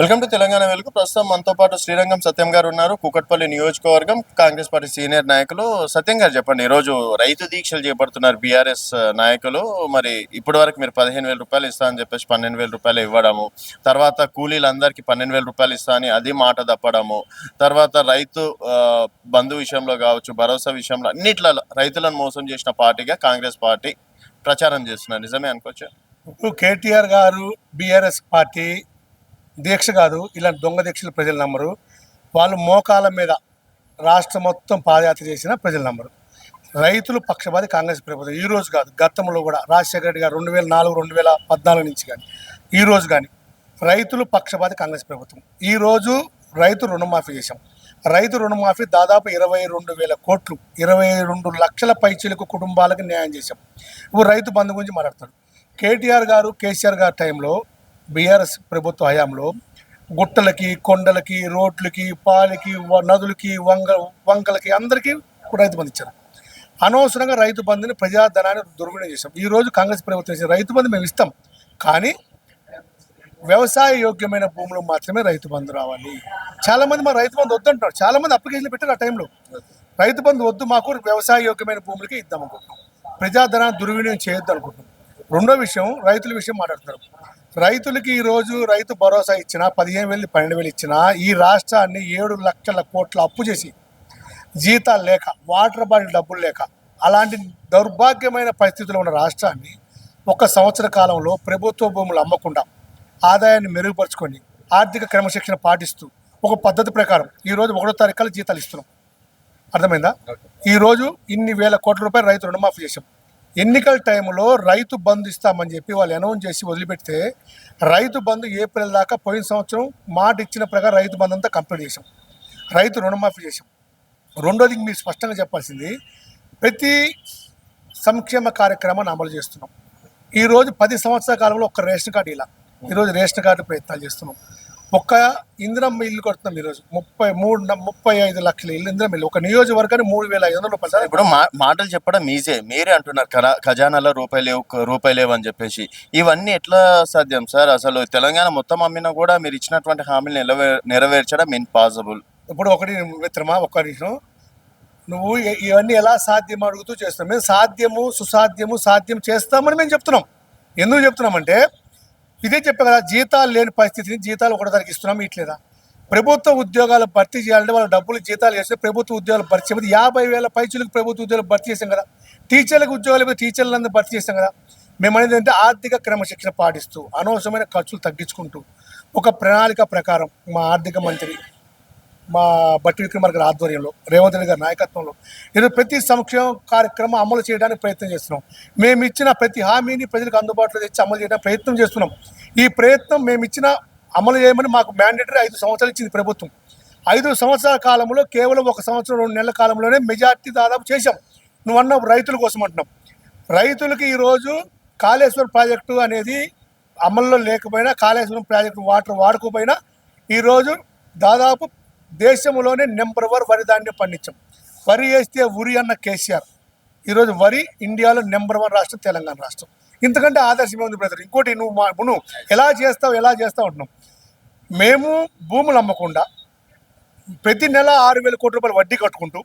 Welcome to Telangana వెలుగు. ప్రస్తుతం మనతో పాటు శ్రీరంగం సత్యం గారు ఉన్నారు. కూకట్పల్లి నియోజకవర్గం కాంగ్రెస్ పార్టీ సీనియర్ నాయకులు. సత్యం గారు చెప్పండి ఈరోజు రైతు దీక్షలు చేపడుతున్నారు బీఆర్ఎస్ నాయకులు. మరి ఇప్పటి వరకు మీరు పదిహేను వేల రూపాయలు ఇస్తా అని చెప్పేసి పన్నెండు వేల రూపాయలు ఇవ్వడము తర్వాత కూలీలందరికీ పన్నెండు వేల రూపాయలు ఇస్తా అని అది మాట తప్పడము తర్వాత రైతు బంధు విషయంలో కావచ్చు భరోసా విషయంలో అన్నిట్లలో రైతులను మోసం చేసిన పార్టీగా కాంగ్రెస్ పార్టీ ప్రచారం చేస్తున్నారు. నిజమే అనుకోవచ్చు? ఇప్పుడు కేటీఆర్ గారు బీఆర్ఎస్ పార్టీ దీక్ష కాదు ఇలాంటి దొంగ దీక్షలు ప్రజలు నమ్మరు. వాళ్ళు మోకాల మీద రాష్ట్రం మొత్తం పాదయాత్ర చేసిన ప్రజలు నమ్మరు. రైతులు పక్షపాతి కాంగ్రెస్ ప్రభుత్వం. ఈ రోజు కాదు గతంలో కూడా రాజశేఖర రెడ్డి గారు రెండు వేల నాలుగు రెండు వేల పద్నాలుగు నుంచి కానీ ఈ రోజు కానీ రైతులు పక్షపాతి కాంగ్రెస్ ప్రభుత్వం. ఈ రోజు రైతు రుణమాఫీ చేశాం. రైతు రుణమాఫీ దాదాపు ఇరవై రెండు వేల కోట్లు ఇరవై రెండు లక్షల పైచీలకు కుటుంబాలకు న్యాయం చేశాం. ఇప్పుడు రైతు బంధు గురించి మాట్లాడతాడు. కేటీఆర్ గారు కేసీఆర్ గారు టైంలో బీఆర్ఎస్ ప్రభుత్వ హయాంలో గుట్టలకి కొండలకి రోడ్లకి పాలకి వ- నదులకి వంగ వంకలకి అందరికీ రైతు బంధు ఇచ్చారు. అనవసరంగా రైతు బంధుని ప్రజాధనాన్ని దుర్వినియోగం చేశాం. ఈ రోజు కాంగ్రెస్ ప్రభుత్వం చేసిన రైతు బంధు మేము ఇస్తాం. కానీ వ్యవసాయ యోగ్యమైన భూములు మాత్రమే రైతు బంధు రావాలి. చాలామంది మా రైతు బంధు వద్దంటున్నారు. చాలామంది అప్లికేషన్లు పెట్టారు ఆ టైంలో. రైతు బంధు వద్దు మాకు వ్యవసాయ యోగ్యమైన భూములకి ఇద్దాం అనుకుంటున్నాం. ప్రజాధనాన్ని దుర్వినియోగం చేయొద్దు అనుకుంటున్నాం. రెండో విషయం రైతుల విషయం మాట్లాడుతున్నారు. రైతులకి ఈ రోజు రైతు భరోసా ఇచ్చినా పదిహేను వేలు పన్నెండు వేలు ఇచ్చినా ఈ రాష్ట్రాన్ని ఏడు లక్షల కోట్ల అప్పు చేసి జీతాలు లేక వాటర్ బాటిల్ డబ్బులు లేక అలాంటి దౌర్భాగ్యమైన పరిస్థితుల్లో ఉన్న రాష్ట్రాన్ని ఒక సంవత్సర కాలంలో ప్రభుత్వ భూములు అమ్మకుండా ఆదాయాన్ని మెరుగుపరుచుకొని ఆర్థిక క్రమశిక్షణ పాటిస్తూ ఒక పద్ధతి ప్రకారం ఈరోజు ఒకటో తారీఖు జీతాలు ఇస్తున్నాం. అర్థమైందా? ఈరోజు ఇన్ని వేల కోట్ల రూపాయలు రైతు రుణమాఫీ చేశాం. ఎన్నికల టైంలో రైతు బంధు ఇస్తామని చెప్పి వాళ్ళు అనౌన్స్ చేసి వదిలిపెడితే రైతు బంధు ఏప్రిల్ దాకా పోయిన సంవత్సరం మాట ఇచ్చిన ప్రకారం రైతు బంధు అంతా కంప్లీట్ చేశాం. రైతు రుణమాఫీ చేసాం రెండోది మీరు స్పష్టంగా చెప్పాల్సింది ప్రతి సంక్షేమ కార్యక్రమాన్ని అమలు చేస్తున్నాం. ఈరోజు పది సంవత్సరాల కాలంలో ఒక్క రేషన్ కార్డు ఇలా ఈరోజు రేషన్ కార్డు ప్రయత్నాలు చేస్తున్నాం. ఒక్క ఇందిరమ్మ ఇల్లు కడుతున్నాం ఈరోజు. ముప్పై మూడు ముప్పై ఐదు లక్షల ఇల్లు ఇందిరమ్మ ఇల్లు. ఒక నియోజకవర్గానికి మూడు వేల ఐదు వందల రూపాయలు. ఇప్పుడు మా మాటలు చెప్పడం ఈజే మీరే అంటున్నారు ఖరా ఖజానాలో రూపాయి లేవు రూపాయి లేవు అని చెప్పేసి. ఇవన్నీ ఎట్లా సాధ్యం సార్? అసలు తెలంగాణ మొత్తం అమ్మినా కూడా మీరు ఇచ్చినటువంటి హామీలు నెరవే నెరవేర్చడం ఇంపాసిబుల్ ఇప్పుడు ఒకటి మిత్రమా ఒక్క నిమిషం. నువ్వు ఇవన్నీ ఎలా సాధ్యం అడుగుతూ చేస్తున్నాం మేము సాధ్యము సుసాధ్యము సాధ్యం చేస్తామని మేము చెప్తున్నాం. ఎందుకు చెప్తున్నామంటే ఇదే చెప్పే కదా జీతాలు లేని పరిస్థితిని జీతాలు ఒకటి ఇస్తున్నాం ఇట్లేదా? ప్రభుత్వ ఉద్యోగాలు భర్తీ చేయాలంటే వాళ్ళ డబ్బులు జీతాలు చేస్తే ప్రభుత్వ ఉద్యోగాలు భర్తీ చేయకపోతే యాభై వేల పైచులకు ప్రభుత్వ ఉద్యోగాలు భర్తీ చేసాం కదా. టీచర్లకు ఉద్యోగాలు ఇవ్వదు టీచర్లందరూ భర్తీ చేసాం కదా. మేము అనేది అంటే ఆర్థిక క్రమశిక్షణ పాటిస్తూ అనవసరమైన ఖర్చులు తగ్గించుకుంటూ ఒక ప్రణాళిక ప్రకారం మా ఆర్థిక మంత్రి మా బట్టి విక్రమార్క గారి ఆధ్వర్యంలో రేవంత్ రెడ్డి గారి నాయకత్వంలో ఈరోజు ప్రతి సంక్షేమ కార్యక్రమం అమలు చేయడానికి ప్రయత్నం చేస్తున్నాం. మేము ఇచ్చిన ప్రతి హామీని ప్రజలకు అందుబాటులో తెచ్చి అమలు చేయడానికి ప్రయత్నం చేస్తున్నాం. ఈ ప్రయత్నం మేము ఇచ్చిన అమలు చేయమని మాకు మ్యాండేటరీ ఐదు సంవత్సరాలు ఇచ్చింది ప్రభుత్వం. ఐదు సంవత్సరాల కాలంలో కేవలం ఒక సంవత్సరం రెండు నెలల కాలంలోనే మెజార్టీ దాదాపు చేశాం. నువ్వు అన్న రైతుల కోసం అంటున్నాం. రైతులకి ఈరోజు కాళేశ్వరం ప్రాజెక్టు అనేది అమల్లో లేకపోయినా కాళేశ్వరం ప్రాజెక్టు వాటర్ వాడకపోయినా ఈరోజు దాదాపు దేశంలోనే నెంబర్ వన్ వరి ధాన్యం పండించాం. వరి వేస్తే ఉరి అన్న కేసీఆర్. ఈరోజు వరి ఇండియాలో నెంబర్ వన్ రాష్ట్రం తెలంగాణ రాష్ట్రం. ఇంతకంటే ఆదర్శమే ఉంది బ్రదర్. ఇంకోటి నువ్వు మా నువ్వు ఎలా చేస్తావు ఎలా చేస్తావు అంటున్నావు. మేము భూములు అమ్మకుండా ప్రతి నెల ఆరు వేల కోట్ల రూపాయలు వడ్డీ కట్టుకుంటూ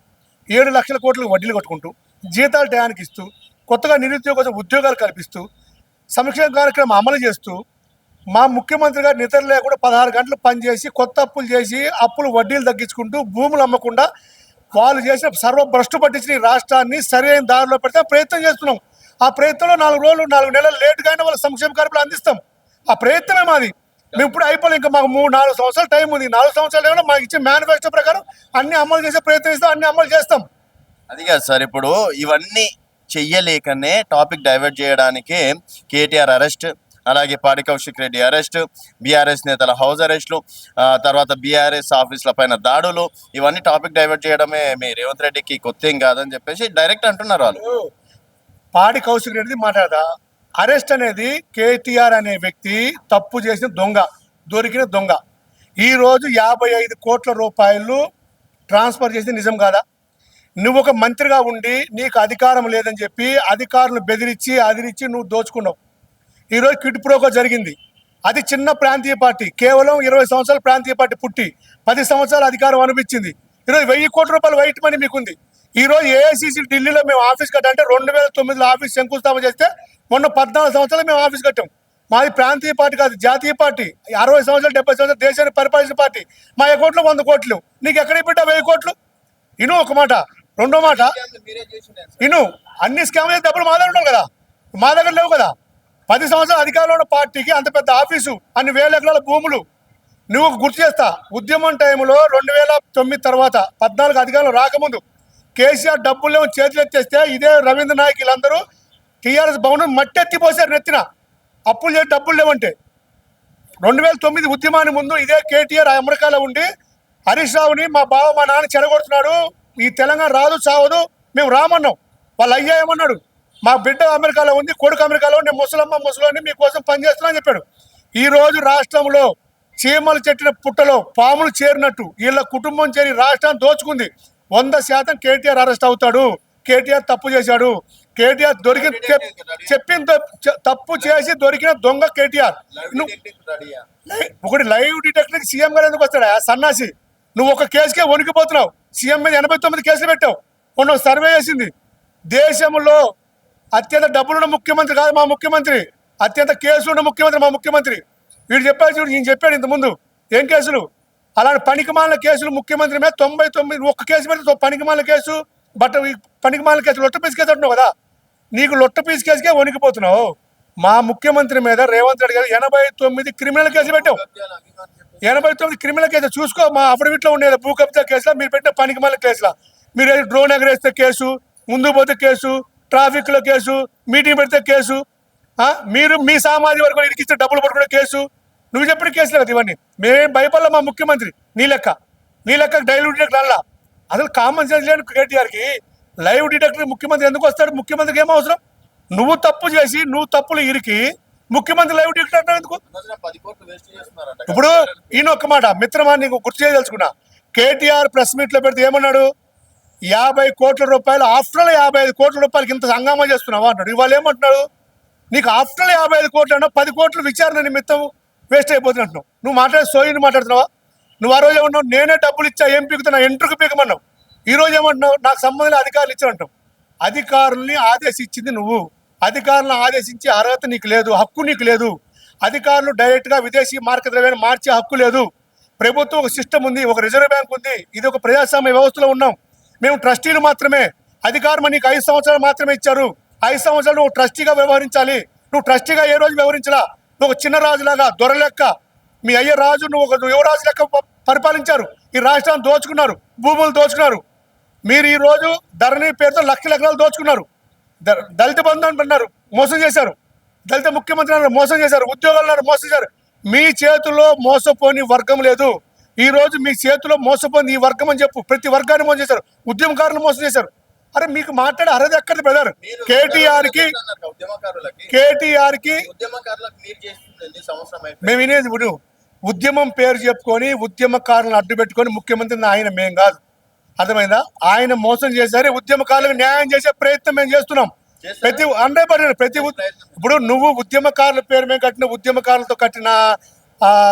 ఏడు లక్షల కోట్లకు వడ్డీలు కట్టుకుంటూ జీతాలు టయానికి ఇస్తూ కొత్తగా నిరుద్యోగ ఉద్యోగాలు కల్పిస్తూ సంక్షేమ కార్యక్రమం అమలు చేస్తూ మా ముఖ్యమంత్రి గారు నిద్ర లేకుండా పదహారు గంటలు పనిచేసి కొత్త అప్పులు చేసి అప్పులు వడ్డీలు తగ్గించుకుంటూ భూములు అమ్మకుండా వాళ్ళు చేసిన సర్వ భ్రష్టు పట్టించిన రాష్ట్రాన్ని సరైన దారిలో పెడితే ప్రయత్నం చేస్తున్నాం. ఆ ప్రయత్నంలో నాలుగు రోజులు నాలుగు నెలలు లేటుగా వాళ్ళ సంక్షేమ కార్యక్రమాలు అందిస్తాం. ఆ ప్రయత్నమే మాది. మేము ఇప్పుడు అయిపోలేదు ఇంకా మాకు మూడు నాలుగు సంవత్సరాలు టైం ఉంది. నాలుగు సంవత్సరాలు ఏమైనా మాకు ఇచ్చే మేనిఫెస్టో ప్రకారం అన్ని అమలు చేసే ప్రయత్నం ఇస్తాం అన్ని అమలు చేస్తాం. అది కాదు సార్. ఇప్పుడు ఇవన్నీ చెయ్యలేకనే టాపిక్ డైవర్ట్ చేయడానికి కేటీఆర్ అరెస్ట్ అలాగే పాడి కౌశిక్ రెడ్డి అరెస్ట్ బీఆర్ఎస్ నేతల హౌస్ అరెస్టులు తర్వాత బీఆర్ఎస్ ఆఫీసుల పైన దాడులు ఇవన్నీ టాపిక్ డైవర్ట్ చేయడమే మీ రేవంత్ రెడ్డికి కొత్త ఏం కాదని చెప్పేసి డైరెక్ట్ అంటున్నారు వాళ్ళు. పాడి కౌశిక్ రెడ్డి మాట్లాడదా? అరెస్ట్ అనేది కేటీఆర్ అనే వ్యక్తి తప్పు చేసిన దొంగ దొరికిన దొంగ. ఈ రోజు యాభై ఐదు కోట్ల రూపాయలు ట్రాన్స్ఫర్ చేసింది నిజం కాదా? నువ్వు ఒక మంత్రిగా ఉండి నీకు అధికారం లేదని చెప్పి అధికారులు బెదిరించి అదిరించి నువ్వు దోచుకున్నావు. ఈరోజు కిట్ ప్రోకో జరిగింది. అది చిన్న ప్రాంతీయ పార్టీ కేవలం ఇరవై సంవత్సరాల ప్రాంతీయ పార్టీ పుట్టి పది సంవత్సరాల అధికారం అనిపించింది ఈరోజు వెయ్యి కోట్ల రూపాయలు వైట్ మనీ మీకుంది. ఈ రోజు ఏఐసిసి ఢిల్లీలో మేము ఆఫీస్ కట్టాలంటే రెండు వేల తొమ్మిదిలో ఆఫీస్ శంకుస్థాపన చేస్తే మొన్న పద్నాలుగు సంవత్సరాలు మేము ఆఫీస్ కట్టాం. మాది ప్రాంతీయ పార్టీ కాదు జాతీయ పార్టీ. అరవై సంవత్సరాలు డెబ్బై సంవత్సరాలు దేశాన్ని పరిపాలించిన పార్టీ. మా అకౌంట్లో వంద కోట్లు. నీకు ఎక్కడికి పెట్టా వెయ్యి కోట్లు? ఇను ఒక మాట రెండో మాట. ఇను అన్ని స్కామ్ చేసి డబ్బులు మా దగ్గర ఉండవు కదా. మా దగ్గర లేవు కదా. పది సంవత్సరాలు అధికారంలో ఉన్న పార్టీకి అంత పెద్ద ఆఫీసు అన్ని వేల ఎకరాల భూములు. నువ్వు గుర్తు చేస్తా. ఉద్యమం టైంలో రెండు వేల తొమ్మిది తర్వాత పద్నాలుగు అధికారంలో రాకముందు కేసీఆర్ డబ్బులు చేతులు ఎత్తేస్తే ఇదే రవీంద్ర నాయక్ వీళ్ళందరూ టీఆర్ఎస్ భవనం మట్టెత్తిపోసారు నెత్తిన. అప్పులు చేసి డబ్బులు లేవంటే. రెండు వేల తొమ్మిది ఉద్యమాన్ని ముందు ఇదే కేటీఆర్ అమెరికాలో ఉండి హరీష్ రావుని మా బావ మా నాన్న చెడగొడుతున్నాడు ఈ తెలంగాణ రాదు చావదు. మేము రామన్నాం. వాళ్ళు అయ్యా ఏమన్నాడు? మా బిడ్డ అమెరికాలో ఉంది కొడుకు అమెరికాలో ఉంది, ముసలమ్మ ముసలోని మీకోసం పనిచేస్తున్నా అని చెప్పాడు. ఈ రోజు రాష్ట్రంలో చీమలు చెట్టిన పుట్టలో పాములు చేరినట్టు వీళ్ళ కుటుంబం చేరి రాష్ట్రాన్ని దోచుకుంది. వంద శాతం కేటీఆర్ అరెస్ట్ అవుతాడు. కేటీఆర్ తప్పు చేశాడు. కేటీఆర్ దొరికిన చెప్పిన తప్పు- చేసి దొరికిన దొంగ కేటీఆర్. ఒకటి లైవ్ డిటెక్టర్ సీఎం గారు ఎందుకు వస్తాడా? సన్నాసి నువ్వు ఒక కేసుకే వణికిపోతున్నావు. సీఎం మీద ఎనభై తొమ్మిది కేసులు పెట్టావు. మొన్న సర్వే చేసింది. దేశంలో అత్యంత డబ్బులున్న ముఖ్యమంత్రి కాదు మా ముఖ్యమంత్రి. అత్యంత కేసులున్న ముఖ్యమంత్రి మా ముఖ్యమంత్రి. వీడు చెప్పాడు చూడు ఈయన చెప్పాడు ఇంత ముందు. ఏం కేసులు? అలాంటి పనికిమాలిన కేసులు ముఖ్యమంత్రి మీద తొంభై తొమ్మిది ఒక్క కేసు మీద పనికిమాలిన కేసు బట్ పనికిమాల పనికిమాలిన కేసు లొట్ట పీసు కేసు అంటున్నావు కదా? నీకు లొట్ట పీసు కేసుకే వణికిపోతున్నావు. మా ముఖ్యమంత్రి మీద రేవంత్ రెడ్డి గారు ఎనభై తొమ్మిది క్రిమినల్ కేసులు పెట్టావు. ఎనభై తొమ్మిది క్రిమినల్ కేసు చూసుకో మా అఫిడవిట్లో ఉండేది భూ కబ్జా కేసులో మీరు పెట్టిన పనికిమాల కేసులో. మీరు డ్రోన్ ఎగరేస్తే కేసు ముందు పోతే కేసు ట్రాఫిక్లో కేసు మీటింగ్ పెడితే కేసు? మీరు మీ సామాజిక వర్గం ఇరికిస్తే డబ్బులు పట్టుకునే కేసు. నువ్వు చెప్పిన కేసులే కదా ఇవన్నీ. మేమేం భయపడలే మా ముఖ్యమంత్రి. నీ లెక్క. నీ లెక్క డైలూట్ రాలా. అసలు కామన్ సెన్స్ లేని కేటీఆర్కి లైవ్ డిటెక్టర్ ముఖ్యమంత్రి ఎందుకు వస్తాడు? ముఖ్యమంత్రికి ఏం అవసరం? నువ్వు తప్పు చేసి నువ్వు తప్పులు ఇరికి ముఖ్యమంత్రి లైవ్ డిటెక్టర్ ఎందుకు? ఇప్పుడు ఈయన ఒక్క మాట మిత్రమా నీకు గుర్తు చేయదలుచుకున్నా. కేటీఆర్ ప్రెస్ మీట్లో పెడితే ఏమన్నాడు? యాభై కోట్ల రూపాయలు ఆఫ్టర్ యాభై ఐదు కోట్ల రూపాయలకి ఇంత హంగామా చేస్తున్నావా అన్నాడు ఇవాళ ఏమంటున్నాడు? నీకు ఆఫ్టర్ యాభై ఐదు కోట్లు అన్నా పది కోట్లు విచారణ నిమిత్తం వేస్ట్ అయిపోతుంది అంటున్నావు. నువ్వు మాట్లాడే సోయిని మాట్లాడుతున్నావా? నువ్వు ఆ రోజు ఏమన్నావు? నేనే డబ్బులు ఇచ్చా ఏం పీకుతున్నా ఎంట్రుకు పీకమన్నావు. ఈ రోజు ఏమంటున్నావు? నాకు సంబంధించిన అధికారులు ఇచ్చారంటావు అధికారుల్ని ఆదేశించింది నువ్వు. అధికారులను ఆదేశించే అర్హత నీకు లేదు హక్కు నీకు లేదు. అధికారులు డైరెక్ట్గా విదేశీ మార్క ద్రవ్యాన్ని మార్చే హక్కు లేదు. ప్రభుత్వం ఒక సిస్టమ్ ఉంది ఒక రిజర్వ్ బ్యాంక్ ఉంది. ఇది ఒక ప్రజాస్వామ్య వ్యవస్థలో ఉన్నాం. మేము ట్రస్టీలు మాత్రమే. అధికారం నీకు ఐదు సంవత్సరాలు మాత్రమే ఇచ్చారు. ఐదు సంవత్సరాలు నువ్వు ట్రస్టీగా వ్యవహరించాలి. నువ్వు ట్రస్టీగా ఏ రోజు వ్యవహరించలా? నువ్వు ఒక చిన్న రాజులాగా దొర లెక్క. మీ అయ్య రాజు నువ్వు ఒక యువరాజు లెక్క పరిపాలించారు. ఈ రాష్ట్రాన్ని దోచుకున్నారు. భూములు దోచుకున్నారు. మీరు ఈ రోజు ధరణి పేరుతో లక్షల ఎకరాలు దోచుకున్నారు. ద- దళిత బంధు అంటున్నారు మోసం చేశారు. దళిత ముఖ్యమంత్రి అన్నారు. మోసం చేశారు. ఉద్యోగాలు మోసం చేశారు. మీ చేతుల్లో మోసపోని వర్గం లేదు. ఈ రోజు మీ చేతిలో మోసపోని ఈ వర్గం అని చెప్పు. ప్రతి వర్గాన్ని మోసం చేశారు. ఉద్యమకారులు మోసం చేశారు. అరే మీకు మాట్లాడే అర్హత ఎక్కడి బ్రదర్? కేటీఆర్కి కేటీఆర్కి మేము వినేది ఇప్పుడు ఉద్యమం పేరు చెప్పుకొని ఉద్యమకారులను అడ్డు పెట్టుకొని ముఖ్యమంత్రిని ఆయన మేం కాదు. అర్థమైందా? ఆయన మోసం చేశారు ఉద్యమకారులకు న్యాయం చేసే ప్రయత్నం మేము చేస్తున్నాం? ప్రతి హండ్రెడ్ పర్సెంట్ ప్రతి ఇప్పుడు నువ్వు ఉద్యమకారుల పేరు మేము కట్టిన ఉద్యమకారులతో కట్టిన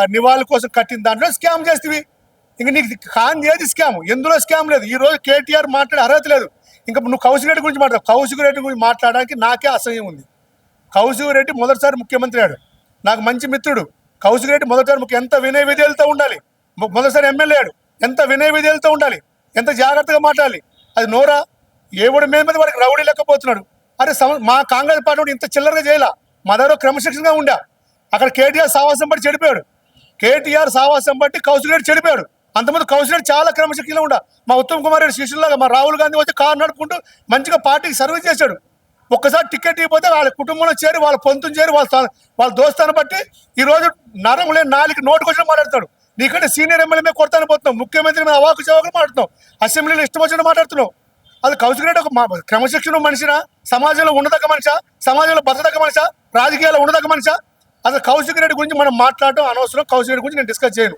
నివాళుల కోసం కట్టిన దాంట్లో స్కామ్ చేస్తేవి. ఇంక నీకు కాంది ఏది స్కామ్? ఎందులో స్కామ్ లేదు? ఈ రోజు కేటీఆర్ మాట్లాడే అర్హత లేదు. ఇంకా నువ్వు కౌశిక్ రెడ్డి గురించి మాట్లాడు. కౌశిక్ రెడ్డి గురించి మాట్లాడడానికి నాకే అసహ్యం ఉంది. కౌశిక్ రెడ్డి మొదటిసారి ముఖ్యమంత్రి అయ్యాడు. నాకు మంచి మిత్రుడు. కౌశిక్ రెడ్డి మొదటిసారి ముఖ్య ఎంత వినయ విధేయులతో ఉండాలి? మొదటిసారి ఎమ్మెల్యే అయ్యాడు. ఎంత వినయ విధేయులతో ఉండాలి? ఎంత జాగ్రత్తగా మాట్లాడాలి? అది నోరా? ఏవుడు మీద మీద వాడికి రౌడీ లేకపోతున్నాడు అరే సమ- మా కాంగ్రెస్ పార్టీ ఇంత చిల్లరగా చేయాల? మా దగ్గర క్రమశిక్షణగా ఉండా. అక్కడ కేటీఆర్ సావాసం బట్టి చెడిపోయాడు. కేటీఆర్ సావాసం బట్టి కౌశిక్ చెడిపోయాడు. అంతమంది కౌశలేడు చాలా క్రమశిక్షణగా ఉండ. మా ఉత్తమ్ కుమార్ రెడ్డి శిష్యులాగా మా రాహుల్ గాంధీ వచ్చి కారు నడుపుకుంటూ మంచిగా పార్టీకి సర్వీస్ చేశాడు. ఒక్కసారి టికెట్ ఇవ్వకపోతే వాళ్ళ కుటుంబంలో చేరి వాళ్ళ పొంతుని చేరి వాళ్ళ వాళ్ళ దోస్తాన్ని బట్టి ఈరోజు నరం లేని నాలుగు నోటుకు మాట్లాడతాడు. నీకంటే సీనియర్ ఎమ్మెల్యే మీద కొడతాను పోతున్నావు. ముఖ్యమంత్రి మీద అవాకు చవాకు మాట్లాడుతున్నావు. అసెంబ్లీలో ఇష్టం వచ్చిన మాట్లాడుతున్నావు. అది కౌశిక్ రెడ్డి ఒక క్రమశిక్షణ మనిషినా? సమాజంలో ఉండదగ్గ మనిషా? సమాజంలో బతదగ్గ మనిషా? రాజకీయాల్లో ఉండదగ్గ మనిషా? అసలు కౌశిక్ రెడ్డి గురించి మనం మాట్లాడటం అనవసరం. కౌశిక్ రెడ్డి గురించి నేను డిస్కస్ చేయను.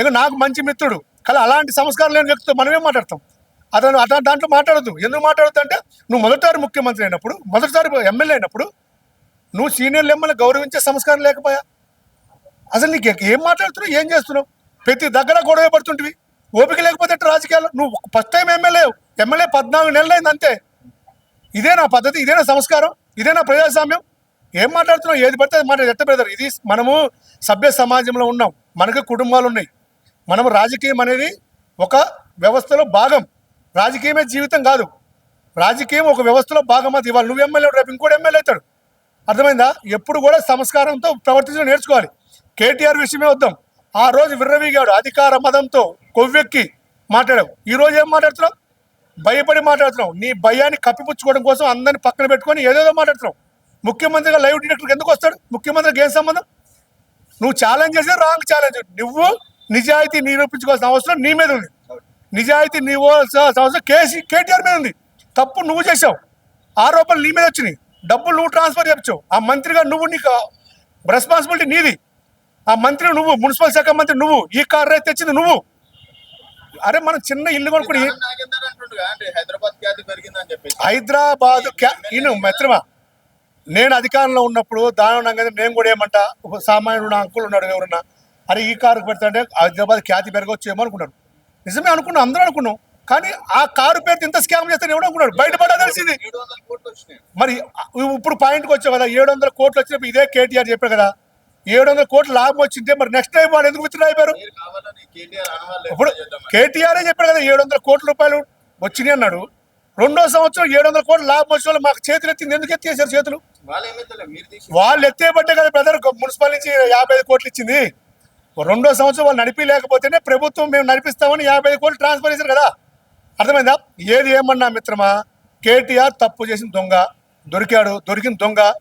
ఇక నాకు మంచి మిత్రుడు. కానీ అలాంటి సంస్కారం లేని వ్యక్తితో మనమేం మాట్లాడతాం? అతను అతను దాంట్లో మాట్లాడద్దు. ఎందుకు మాట్లాడద్దు అంటే నువ్వు మొదటిసారి ముఖ్యమంత్రి అయినప్పుడు మొదటిసారి ఎమ్మెల్యే అయినప్పుడు నువ్వు సీనియర్లు ఎమ్మెల్యే గౌరవించే సంస్కారం లేకపోయా? అసలు నీకు ఏం మాట్లాడుతున్నావు? ఏం చేస్తున్నావు? ప్రతి దగ్గర గొడవ పడుతుంటివి. ఓపిక లేకపోతే రాజకీయాలు నువ్వు ఫస్ట్ టైం ఎమ్మెల్యే ఎమ్మెల్యే పద్నాలుగు నెలలు అయింది అంతే. ఇదే నా పద్ధతి ఇదే నా సంస్కారం ఇదే నా ప్రజాస్వామ్యం. ఏం మాట్లాడుతున్నావు? ఏది పడితే అది మాట ఎట్ట బ్రదర్ ఇది మనము సభ్య సమాజంలో ఉన్నాం. మనకు కుటుంబాలు ఉన్నాయి. మనము రాజకీయం అనేది ఒక వ్యవస్థలో భాగం. రాజకీయమే జీవితం కాదు. రాజకీయం ఒక వ్యవస్థలో భాగం అది. ఇవాళ నువ్వు ఎమ్మెల్యే రేపు ఇంకోటి ఎమ్మెల్యే అవుతాడు. అర్థమైందా? ఎప్పుడు కూడా సంస్కారంతో ప్రవర్తించడం నేర్చుకోవాలి. కేటీఆర్ విషయమే వద్దాం. ఆ రోజు విర్రవీగాడు అధికార మదంతో కొవ్వెక్కి మాట్లాడావు. ఈ రోజు ఏం మాట్లాడుతున్నావు? భయపడి మాట్లాడుతున్నావు. నీ భయాన్ని కప్పిపుచ్చుకోవడం కోసం అందరిని పక్కన పెట్టుకొని ఏదేదో మాట్లాడుతున్నావు. ముఖ్యమంత్రిగా లైవ్ డిరెక్టర్కి ఎందుకు వస్తాడు? ముఖ్యమంత్రికి ఏం సంబంధం? నువ్వు ఛాలెంజ్ చేసే రాంగ్ ఛాలెంజ్ నువ్వు నిజాయితీ నిరూపించుకోవాల్సిన అవసరం నీ మీద ఉంది. నిజాయితీ నీవు అవసరం కేసీ కేటీఆర్ మీద ఉంది. తప్పు నువ్వు చేసావు ఆరోపణలు నీ మీద వచ్చినాయి. డబ్బులు నువ్వు ట్రాన్స్ఫర్ చేయించావు. ఆ మంత్రిగా నువ్వు నీకు రెస్పాన్సిబిలిటీ నీది. ఆ మంత్రి నువ్వు మున్సిపల్ శాఖ మంత్రి నువ్వు ఈ కార్ రైతు తెచ్చింది నువ్వు. అరే మనం చిన్న ఇల్లు కొనుక్కుని హైదరాబాద్ హైదరాబాద్ మిత్రమా నేను అధికారంలో ఉన్నప్పుడు దారుణంగా నేను కూడా ఏమంటా ఒక సామాన్యుడు నా అంకుల్ ఉన్నాడు ఎవరన్నా అరే ఈ కారు పెడతాంటే హైదరాబాద్ ఖ్యాతి పెరగొచ్చేమో అనుకున్నాడు. నిజమే అనుకున్నాం అందరూ అనుకున్నాం. కానీ ఆ కారు పేరుతో ఇంత స్కామ్ చేస్తే ఎవడు అనుకున్నాడు బయటపడా తెలిసింది. మరి ఇప్పుడు పాయింట్కి వచ్చావు కదా ఏడు వందల కోట్లు వచ్చినప్పుడు ఇదే కేటీఆర్ చెప్పారు కదా ఏడు వందల కోట్లు లాభం వచ్చింటే మరి నెక్స్ట్ టైం వాళ్ళు ఎందుకు విత్డ్రా అయిపోయారు? ఇప్పుడు కేటీఆర్ చెప్పారు కదా ఏడు వందల కోట్ల రూపాయలు వచ్చినాయి అన్నాడు. రెండో సంవత్సరం ఏడు వందల కోట్ల లాభం వచ్చిన వాళ్ళు మాకు చేతులు ఎత్తింది ఎందుకు ఎత్తేసారు చేతులు? వాళ్ళు ఏమైతే ఎత్తేబట్టే కదా బ్రదర్ మున్సిపల్ నుంచి యాభై ఐదు కోట్లు ఇచ్చింది. రెండో సంవత్సరం వాళ్ళు నడిపి లేకపోతేనే ప్రభుత్వం మేము నడిపిస్తామని యాభై ఐదు కోట్లు ట్రాన్స్ఫర్ చేశారు కదా. అర్థమైందా? ఏది ఏమన్నా మిత్రమా? కేటీఆర్ తప్పు చేసిన దొంగ. దొరికాడు దొరికిన దొంగ.